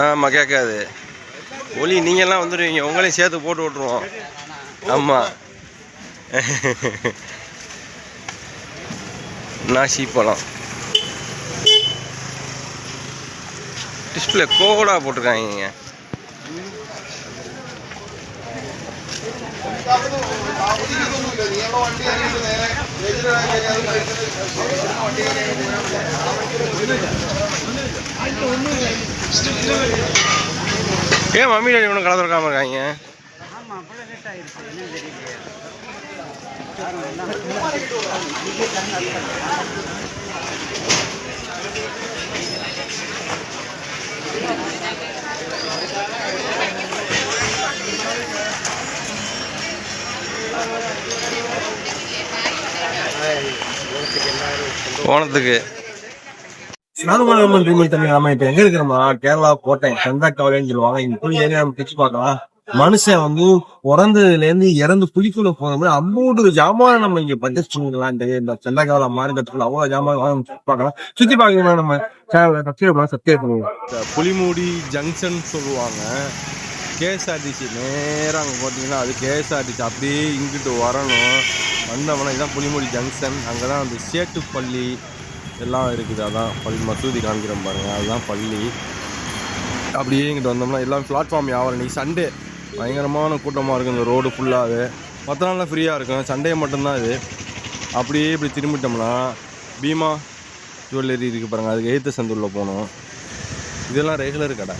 ஆமாம் கேட்காது? ஒளி நீங்கள்லாம் வந்துடுவீங்க உங்களையும் சேர்த்து போட்டு விட்ருவோம் ஆமாம் நாசி பழம். டிஸ்பிளே கோடாக போட்டிருக்காங்க. ஏன் மம்மி டாடி ஒன்றும் கலந்து இருக்காம இருக்காங்க? ஓணத்துக்கு நாகமங்கலம் ட்ரீமல் தண்ணி நம்ம இப்ப எங்க இருக்கிறோமா கேரளா கோட்டை சந்தாக்கவலைன்னு சொல்லுவாங்க. இங்க போய் ஏரியா நம்ம பிச்சு பார்க்கலாம். மனுஷன் வந்து பிறந்ததுல இருந்து இறந்து புலிக்குள்ள போன மாதிரி அம்மூடு ஜாமான் நம்ம இங்க பண்ணிக்கலாம். இந்த இந்த சந்தாக்கவலை மாநிலத்துக்குள்ள அவ்வளவு ஜாமான் வாங்க பார்க்கலாம். சுத்தி பார்க்கலாம் நம்ம சப்ஸ்கிரைப் பண்ணலாம் சப்ஸ்கிரைப் பண்ணுவோம் இந்த புலிமூடி ஜங்ஷன் சொல்லுவாங்க. கேஎஸ்ஆர்டிசி நேராக அங்கே பார்த்தீங்கன்னா அது கேஎஸ்ஆர்டிசி அப்படியே இங்கிட்டு வரணும். வந்தோம்னா இதுதான் புலிமூடி ஜங்ஷன் அங்கே தான் அந்த சேட்டுப்பள்ளி எல்லாம் இருக்குது. அதான் பள்ளி மசூதி காமிக்கிறோம் பாருங்க. அதுதான் பள்ளி. அப்படியே இங்கிட்டு வந்தோம்னா எல்லாம் பிளாட்ஃபார்ம் வியாபாரம் இன்னைக்கு சண்டே. பயங்கரமான கூட்டமாக இருக்கும். இந்த ரோடு ஃபுல்லாகவே மற்ற நாளில் ஃப்ரீயாக இருக்கும். சண்டே மட்டும்தான் இது அப்படியே இப்படி திரும்பிட்டோம்னா பீமா ஜுவல்லரி இருக்குது பாருங்கள் அதுக்கு எய்த்து சந்துள்ள போகணும். இதெல்லாம் ரெகுலர் கடை.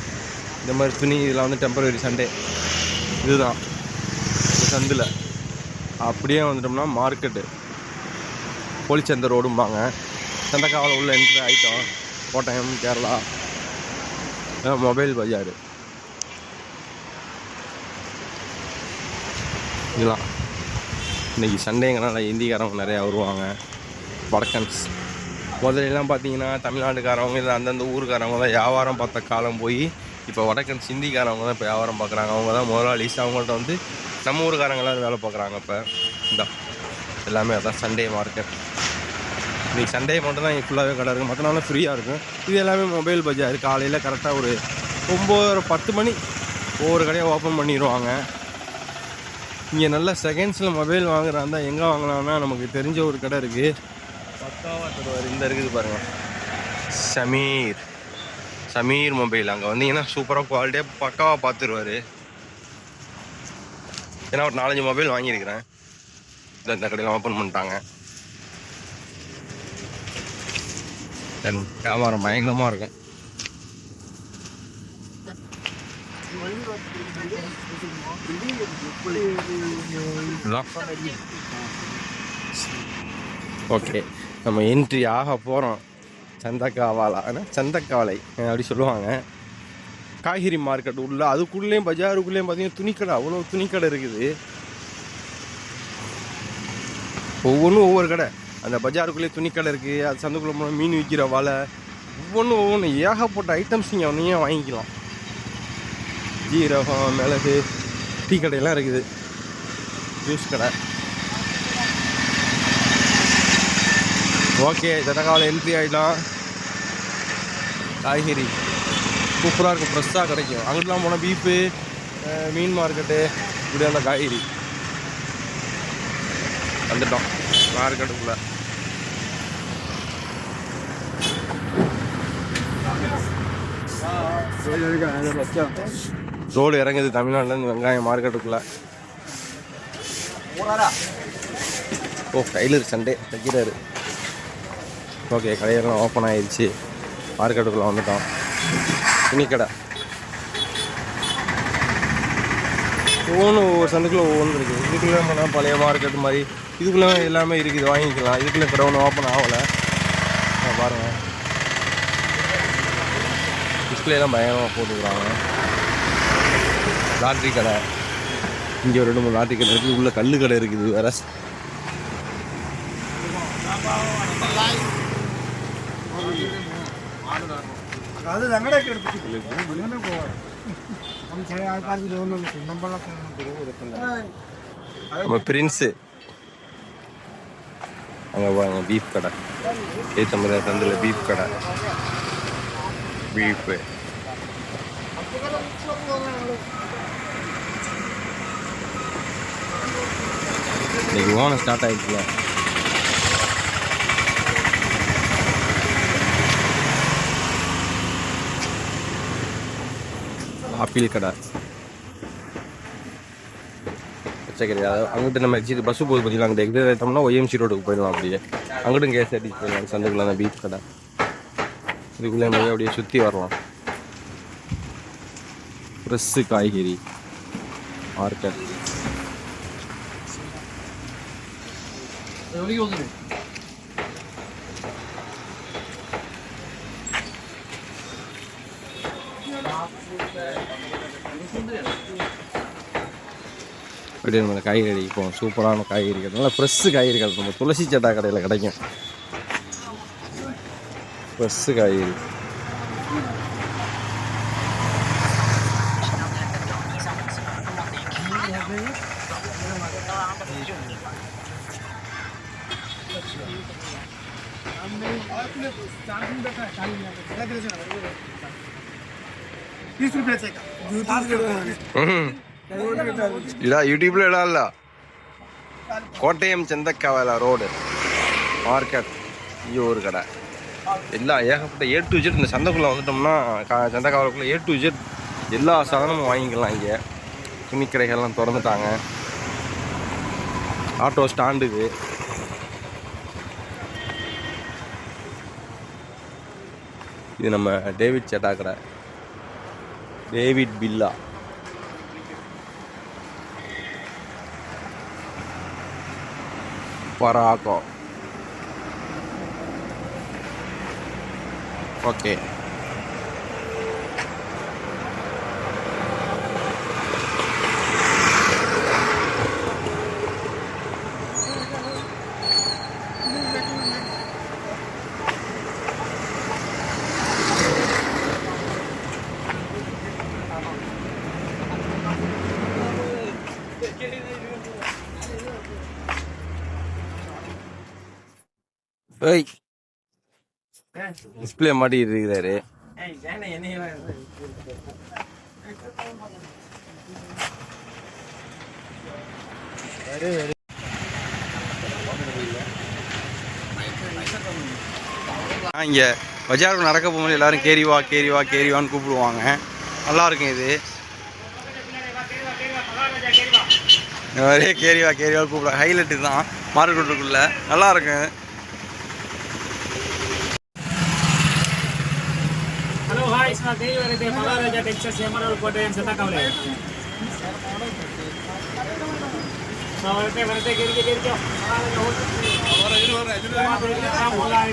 இந்த மாதிரி துணி இதெல்லாம் வந்து டெம்பரரி சண்டே. இதுதான். இந்த சந்தில். அப்படியே வந்துட்டோம்னா மார்க்கெட்டு போலிச்சந்த ரோடும்பாங்க சந்தக்காவில் உள்ள என்ட்ரி ஆகிட்டோம் கோட்டயம் கேரளா. மொபைல் பஜார். இதெல்லாம். இன்னைக்கு சண்டேங்கனால இந்திக்காரவங்க நிறையா வருவாங்க. வடக்கன்ஸ். முதலெல்லாம் பார்த்தீங்கன்னா தமிழ்நாட்டுக்காரவங்க இல்லை அந்தந்த ஊருக்காரவங்க தான் வியாபாரம் பார்த்த காலம் போய் இப்போ வடக்கன்ஸ் ஹிந்திக்காரவங்க தான் இப்போ வியாபாரம் பார்க்குறாங்க. அவங்க தான் முதலாளிஸ். அவங்கள்ட்ட வந்து நம்ம ஊருக்காரங்களாம் வேலை பார்க்குறாங்க இப்போ. இந்த. எல்லாமே அதான் சண்டே மார்க்கெட். இன்றைக்கி சண்டே மட்டும் தான் ஃபுல்லாகவே கடை இருக்கும் மற்ற நாளும் ஃப்ரீயாக இருக்கும். இது எல்லாமே மொபைல் பஜார் காலையில் கரெக்டாக ஒரு ஒம்பது பத்து மணி ஒவ்வொரு கடையை ஓப்பன் பண்ணிடுவாங்க இங்கே நல்ல செகண்ட்ஸில் மொபைல் வாங்குறாந்தா எங்கே வாங்கலாம்னா நமக்கு தெரிஞ்ச ஒரு கடை இருக்குது பக்காவாக தருவார். இந்த இருக்குது பாருங்கள் சமீர். சமீர் மொபைல் அங்கே வந்தீங்கன்னா சூப்பராக குவாலிட்டியாக பக்காவாக பார்த்துருவாரு ஏன்னா ஒரு நாலஞ்சு மொபைல் வாங்கியிருக்கிறேன். இந்த இந்த கடையில் ஓப்பன் பண்ணிட்டாங்க. தென் வியாபாரம் பயங்கரமாக இருக்கும். ஓகே நம்ம என்ட்ரி ஆக போகிறோம் சந்தக்காவாலா ஆனால் சந்தக்காவலை அப்படி சொல்லுவாங்க. காய்கறி மார்க்கெட் உள்ள அதுக்குள்ளேயும் பஜாருக்குள்ளேயும் பார்த்தீங்கன்னா துணிக்கடை அவ்வளோ துணிக்கடை இருக்குது. ஒவ்வொன்றும் ஒவ்வொரு கடை. அந்த பஜாருக்குள்ளேயே துணிக்கடை இருக்குது அது சந்துக்குள்ளே போனால் மீன் விற்கிற வலை ஒவ்வொன்றும் ஒவ்வொன்றும் ஏகப்பட்ட ஐட்டம்ஸ் நீங்கள் ஒன்றையே வாங்கிக்கலாம். ஜீரகம் மிளகு டீ கடையெல்லாம் இருக்குது. ஜூஸ் கடை. ஓகே ஜனகால என்ட்ரி ஆகிடலாம் காய்கறி. சூப்பராக இருக்கும் ஃப்ரெஷ்ஷாக கிடைக்கும். அங்கிட்டலாம் போனால் பீஃபு மீன் மார்க்கெட்டு இப்படியான காய்கறி. வந்துட்டோம். மார்க்கெட்டுக்குள்ளே ரோடு இறங்குது தமிழ்நாட்டிலேருந்து வெங்காயம் மார்க்கெட்டுக்குள்ளே. ஓ டைலர் சண்டே. தைக்கிறாரு. ஓகே கடையெல்லாம் ஓப்பன் ஆயிடுச்சு மார்க்கெட்டுக்குள்ளே வந்துட்டோம். துணிக்கடை ஒவ்வொன்றும் ஒவ்வொரு சந்துக்குள்ளே ஒவ்வொன்று இருக்குது இதுக்குள்ளே போனால் பழைய மார்க்கெட் மாதிரி இதுக்குள்ளே எல்லாமே இருக்குது வாங்கிக்கலாம். இதுக்குள்ளே கடை ஒன்று ஓப்பன் ஆகலை. பாருங்கள் டிஸ்பிளேலாம் பயங்கரமாக போட்டுக்கிறாங்க லாட்ரி கடை. இங்கே ரெண்டு மூணு லாட்ரி கடை இருக்குது உள்ளே கல் கடை இருக்குது வேறு. அது தங்கடை நம்ம பிரின்ஸு அங்கே வாங்க பீஃப் கடை. ஏற்ற மாதிரி தந்தில் பீஃப் கடை. பீஃபு இன்னைக்கு ஓனம் ஸ்டார்ட் ஆயிடுச்சுல ஆப்பிள் கடை பச்சைக்கறி அதாவது அங்கிட்டு நம்ம எக்ஸிட் பஸ்ஸு போகுது பார்த்தீங்களா அங்கிட்ட எக்ஸிட் ஆகிட்டோம்னா ஒய்எம்சி ரோடுக்கு போயிடலாம் அப்படியே. அங்கிட்டும் கேஎஸ்ஆர்டிசி போயிடலாம். சந்துக்குள்ள அந்த பீஃப் கடை. இதுக்குள்ளே போய் அப்படியே சுற்றி வரலாம். ஃப்ரெஷ்ஷு காய்கறி. மார்க்கெட் அப்படியே நம்ம காய்கறி இப்போ சூப்பரான காய்கறிகள். நல்லா ஃப்ரெஷ்ஷு காய்கறிகள். நம்ம துளசி சட்டா கடையில் கிடைக்கும். ബസ് കയ്യിൽ ഇടാ യൂട്യൂബിൽ ഇടാനല്ല കോട്ടയം ചെന്തക്കാവല റോഡ് മാർക്കറ്റ് ഈ ഒരു കട எல்லா எல்லாம் ஏகப்பட்ட ஏ டு ஜெட் இந்த சந்தைக்குள்ளே வந்துட்டோம்னா கா- சந்தைக்காவலுக்குள்ளே ஏ டு ஜெட் எல்லா சாதனமும் வாங்கிக்கலாம் இங்கே. துணிக்கடைகள்லாம் திறந்துட்டாங்க. ஆட்டோ ஸ்டாண்டு இது. நம்ம டேவிட் சேட்டா கடை டேவிட் பில்லா. பராக்கம். Okay. Hey. டிஸ்பிளே மாட்டிட்டு இருக்கிறாரு. இங்கே பஜாருக்கு நடக்க போகும்போது எல்லாரும் கேரி வா கேரி வா கேரி வான்னு கூப்பிடுவாங்க. நல்லா இருக்கும் இது. இந்த மாதிரியே கேரி வா கேரி வா கூப்பிடுவாங்க. ஹைலைட்டு தான் மார்க்கெட்டுக்குள்ள. நல்லா இருக்கும். ટેક્સના કઈ વાર તે પગાર હજાર ટેક્સ સેમરલ કોટે એમ સતા કાવલે સવારે તે વરતે ગીર ગીર કે પગાર હજાર હોત સવારે હજાર હજાર બોલા